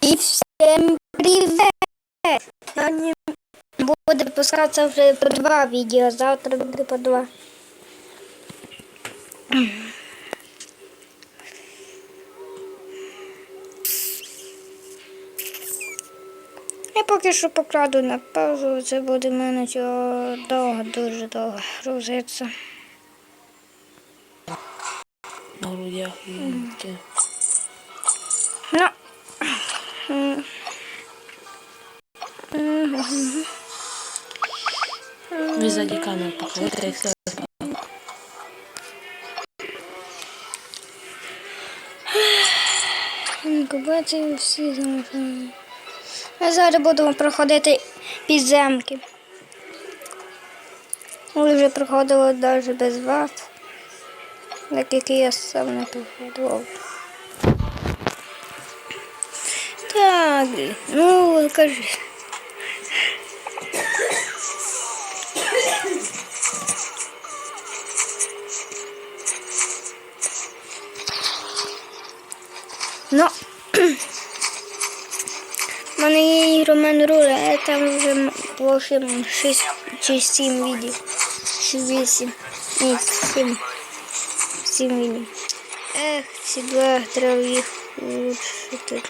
І всім привіт! Сьогодні буде випускатися вже по два відео, завтра буде по два. Я поки що покладу на паузу, це буде в мене цього довго, дуже довго грузиться. На грудях і. Ну. Мгм. Ви камеру все. Інкубацію всі знають. Ми зараз будемо проходити підземки. Ми вже проходили навіть без вас. Так як я сам не проходив. Так, ну кажи. Ну, в мене є Роман Руля, а там вже м- в общем 6 чи 7 відео. Чи 8. Ні, 7. 7 відео. Ех, ці два треба їх улучшити.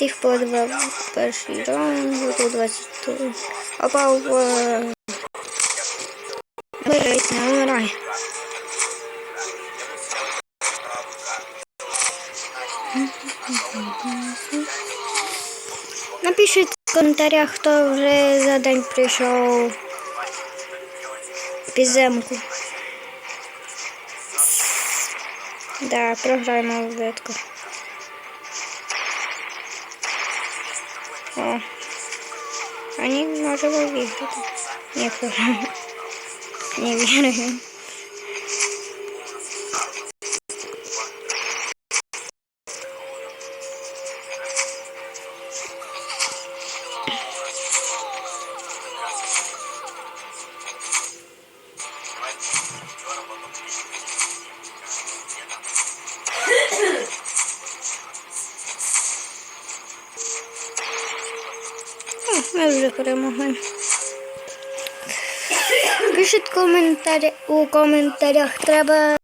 Цих по два перший раунд, тут 22. Опа, опа. Вмирай, не вмирай. Напишіть в коментарях, хто вже за день прийшов підземку. Да, програємо в О. Они выиграть. Не програем. Не верю. Перемогли. Пишіть коментарі у коментарях. Треба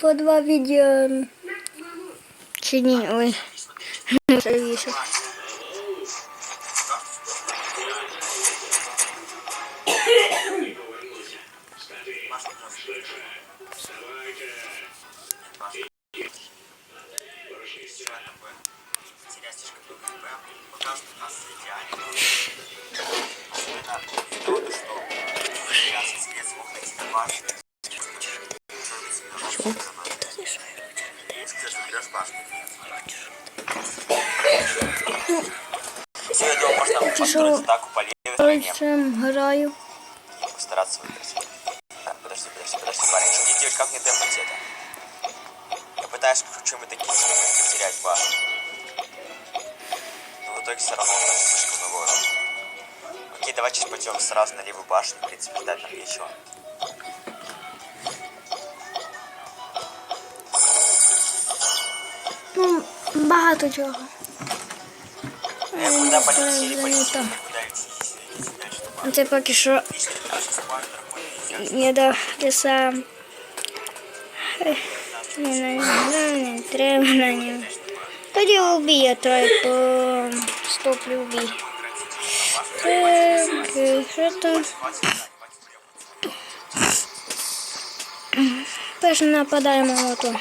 по два відео. Чи ні? Ой. Не правіше. Сегодня можно Тяжело. построить атаку по левой стороне Пальцем граю. и постараться выиграть. Так, подожди, подожди, подожди, парень, что мне делать, как мне демпать это? Я пытаюсь чем это кинуть, чтобы не потерять башню. Но в итоге все равно у нас слишком много. Окей, давай пойдем сразу на левую башню, в принципе, ждать нам нечего. Иди сюда, что Це поки що не до ліса. Не, не, не, не треба на нього. Тоді я трой по стоплю убій. Так, що там? Перш нападаємо на то.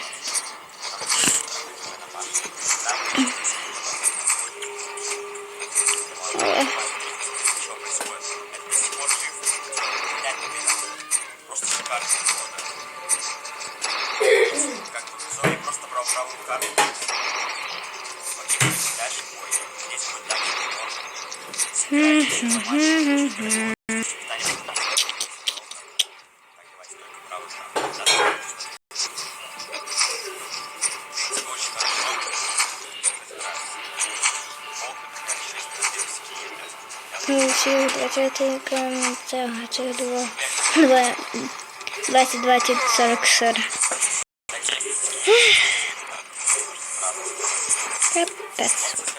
Екран цього, це два, два, 20, 20, 40, 40. Капець.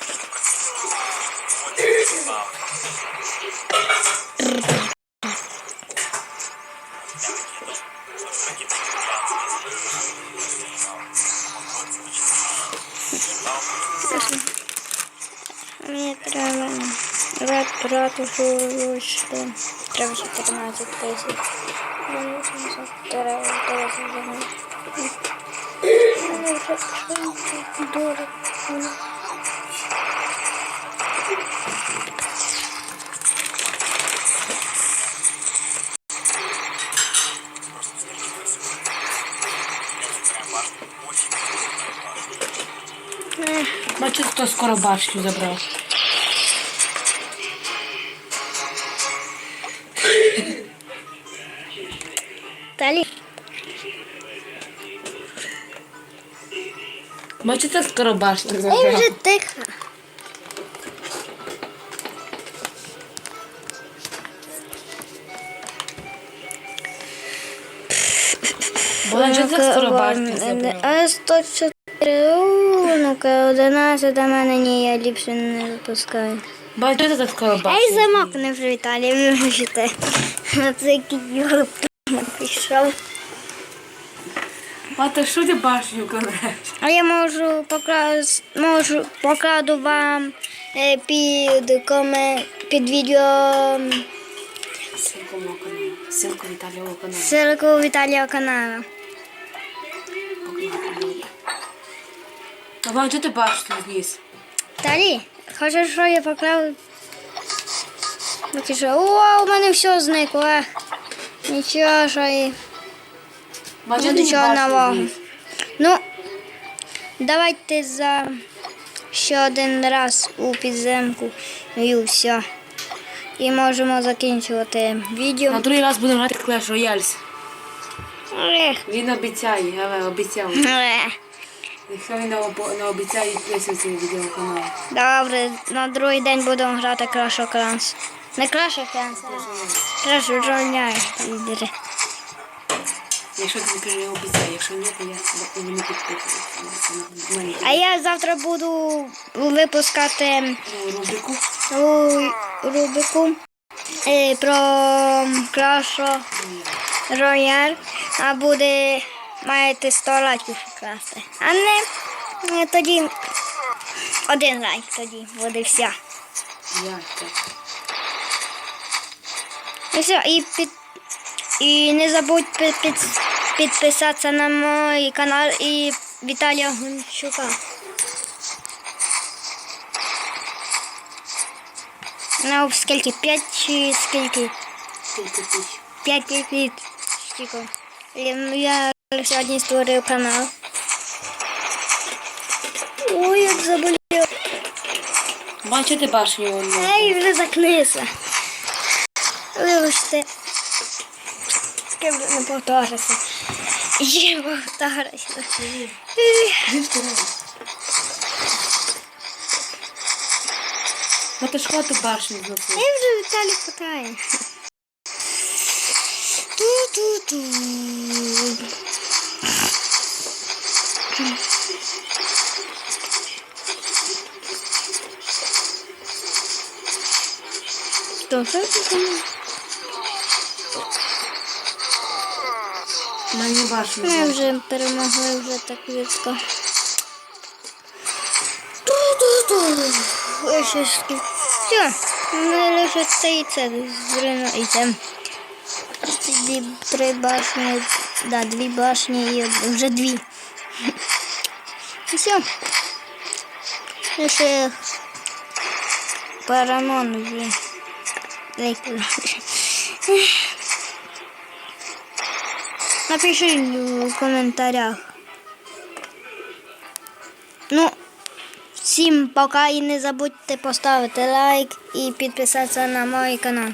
Мені треба рад що треба 14 тисяч. Треба зараз Мені вже дорого. Бачу, хто скоро башню забрав. Далі. Бачите, скоро башню забрав. забрав. вже тихо. А 104. У, Ну-ка, 11 до мене ні, я ліпше не випускаю. Бачите, так скоро Ей, башню. замок не вже Віталій, вибачте. Це який Юра прийшов. А ти що ти башню кладеш? А я можу покрас... можу покладу вам е, під коме... під відео Ссылку мого каналу. Ссылку Віталієвого каналу. ссылку Віталія каналу. Вам чого ти башню зніс? Далі, хочеш, що я поклав? Що, о, у мене все зникло. Нічого, що і... Бачите, Нічого нового. Ну, давайте за ще один раз у підземку і все. І можемо закінчувати відео. На другий раз будемо грати Clash Royale. Він обіцяє, але обіцяв. Якщо він не, обіцяє, підписуйся цей відео канал. Добре, на другий день будемо грати Clash of Clans. Не Clash of Clans, а Clash Royale. Якщо ти кажеш, я обіцяю, якщо ні, то я не підписуюся. А я завтра буду випускати Ну, Рубрику. рубрику е, про Clash of Royale, а буде маєте 100 лайків покласти. А не е, тоді один лайк тоді буде все. Я так. І все, і під і не забудь під, під, підписатися на мій канал і Віталія Гончука. Ну, скільки? П'ять чи скільки? Тільки тисяч. П'ять. І, ну, Я сьогодні створив канал. Ой, як заболів. Бачите башню? одну? Ей, вже закнися. Вибачте. Я вже не повторюся. Я повторюся. Ну ти ж хвату башню зносив. Я вже Віталій питає. Ту-ту-ту. Що це? Мені башню Ми вже перемогли вже так ще скільки. Все, ми лише це і це зрino і це. Дві, три башні, да, дві башні і вже дві. І все. Лише парамон вже. Лейкли. Напиши в коментарях. Ну, всім пока і не забудьте поставити лайк і підписатися на мій канал.